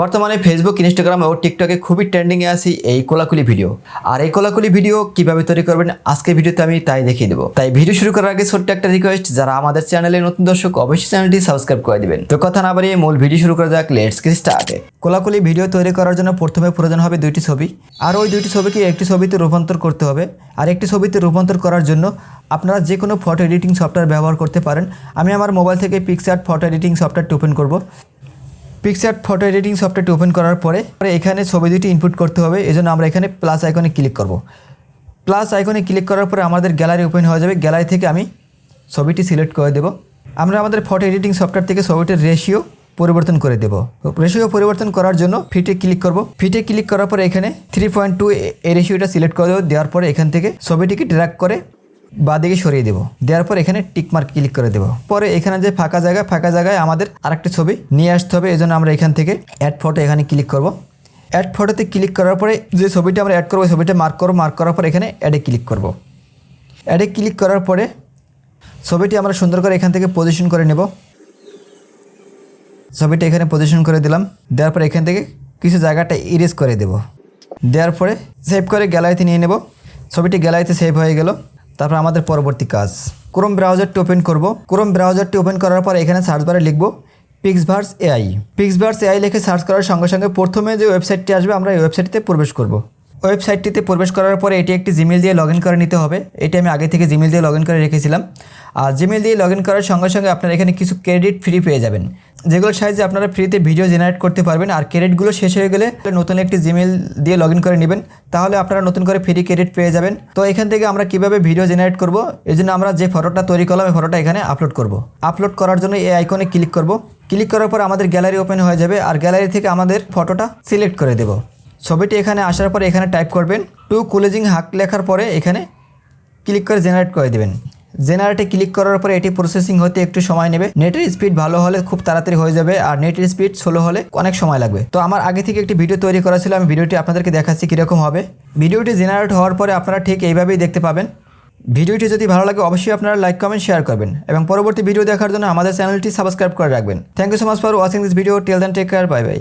বর্তমানে Facebook Instagram ও টিকটকে খুবই ট্রেন্ডিংয়ে আছি এই কোলাকুলি ভিডিও আর এই কোলাকুলি ভিডিও কীভাবে তৈরি করবেন আজকে ভিডিওতে আমি তাই দেখিয়ে দেবো। তাই ভিডিও শুরু করার আগে ছোট্ট একটা রিকোয়েস্ট যারা আমাদের চ্যানেলে নতুন দর্শক, অবশ্যই চ্যানেলটি সাবস্ক্রাইব করে দিবেন। তো কথা না বাড়িয়ে মূল ভিডিও শুরু করা যাক লেটস গেট স্টার্টে কোলাকুলি ভিডিও তৈরি করার জন্য প্রথমে প্রয়োজন হবে দুইটি ছবি। আর ওই দুইটি ছবিকে একটি ছবিতে রূপান্তর করতে হবে। আর একটি ছবিতে রূপান্তর করার জন্য আপনারা যে কোনো ফটো এডিটিং সফটওয়্যার ব্যবহার করতে পারেন। আমি আমার মোবাইল থেকে পিকচার ফটো এডিটিং সফটওয়্যারটি ওপেন করব। পিকচার ফটো এডিটিং সফটওয়্যারটি ওপেন করার পরে এখানে ছবি দুটি ইনপুট করতে হবে, এজন্য আমরা এখানে প্লাস আইকনে ক্লিক করব। প্লাস আইকনে ক্লিক করার পরে আমাদের গ্যালারি ওপেন হয়ে যাবে গ্যালারি থেকে আমি ছবিটি সিলেক্ট করে দেব। আমরা আমাদের ফটো এডিটিং সফটওয়্যার থেকে ছবিটির রেশিও পরিবর্তন করে দেব। রেশিও পরিবর্তন করার জন্য ফিটে ক্লিক করব। ফিটে ক্লিক করার পরে এখানে থ্রি পয়েন্ট টু এই রেশিওটা সিলেক্ট করে দেবো, দেওয়ার পরে এখান থেকে ছবিটিকে ড্র্যাক করে বাদিকে সরিয়ে দেবো। দেওয়ার পর এখানে টিকমার্ক ক্লিক করে দেবো। পরে এখানে যে ফাঁকা জায়গা, ফাঁকা জায়গায় আমাদের আরেকটি ছবি নিয়ে আসতে হবে। এই জন্য আমরা এখান থেকে অ্যাড ফটো এখানে ক্লিক করব। অ্যাড ফটোতে ক্লিক করার পরে যে ছবিটা আমরা অ্যাড করব ছবিটা মার্ক করব। মার্ক করার পর এখানে অ্যাডে ক্লিক করব। অ্যাডে ক্লিক করার পরে ছবিটি আমরা সুন্দর করে এখান থেকে পজিশন করে নেব। ছবিটা এখানে পজিশন করে দিলাম। দেওয়ার পরে এখান থেকে কিছু জায়গাটা ইরেজ করে দেব। দেওয়ার পরে সেভ করে গ্যালারিতে নিয়ে নেব। ছবিটি গ্যালারিতে সেভ হয়ে গেল। তারপর আমাদের পরবর্তী কাজ। ক্রোম ব্রাউজারটি ওপেন করব। ক্রোম ব্রাউজারটি ওপেন করার পর এখানে সার্চ বারে লিখব পিক্সভার্স এআই পিক্সভার্স এআই লিখে সার্চ করার সঙ্গে সঙ্গে প্রথমে যে ওয়েবসাইটটি আসবে, আমরা এই ওয়েবসাইটটিতে প্রবেশ করব। ওয়েবসাইটটিতে প্রবেশ করার পরে এটি একটি জিমেল দিয়ে লগ করে নিতে হবে। এটি আমি আগে থেকে জিমেল দিয়ে লগ করে রেখেছিলাম। আর জিমেল দিয়ে লগ করার সঙ্গে সঙ্গে আপনারা এখানে কিছু ক্রেডিট ফ্রি পেয়ে যাবেন। যেগুলোর সাহায্যে আপনারা ফ্রিতে ভিডিও জেনারেট করতে পারবেন। আর ক্রেডিটগুলো শেষ হয়ে গেলে নতুন একটি জিমেল দিয়ে লগ করে নেবেন। তাহলে আপনারা নতুন করে ফ্রি ক্রেডিট পেয়ে যাবেন। তো এখান থেকে আমরা কীভাবে ভিডিও জেনারেট করব? এই জন্য আমরা যে ফটোটা তৈরি করলাম, এই ফটোটা এখানে আপলোড করব। আপলোড করার জন্য এই আইকনে ক্লিক করব। ক্লিক করার পর আমাদের গ্যালারি ওপেন হয়ে যাবে। আর গ্যালারি থেকে আমাদের ফটোটা সিলেক্ট করে দেব। ছবিটি এখানে আসার পরে এখানে টাইপ করবেন টু কুলেজিং হাক লেখার পরে এখানে ক্লিক করে জেনারেট করে দেবেন। জেনারেটে ক্লিক করার পরে এটি প্রসেসিং হতে একটু সময় নেবে। নেটের স্পিড ভালো হলে খুব তাড়াতাড়ি হয়ে যাবে আর নেটের স্পিড স্লো হলে অনেক সময় লাগবে। তো আমার আগে থেকে একটি ভিডিও তৈরি করা ছিল, আমি ভিডিওটি আপনাদেরকে দেখাচ্ছি কীরকম হবে। ভিডিওটি জেনারেট হওয়ার পরে আপনারা ঠিক এইভাবেই দেখতে পাবেন। ভিডিওটি যদি ভালো লাগে অবশ্যই আপনারা লাইক কমেন্ট শেয়ার করবেন এবং পরবর্তী ভিডিও দেখার জন্য আমাদের চ্যানেলটি সাবস্ক্রাইব করে রাখবেন। Thank you so much for watching this video till then take care bye bye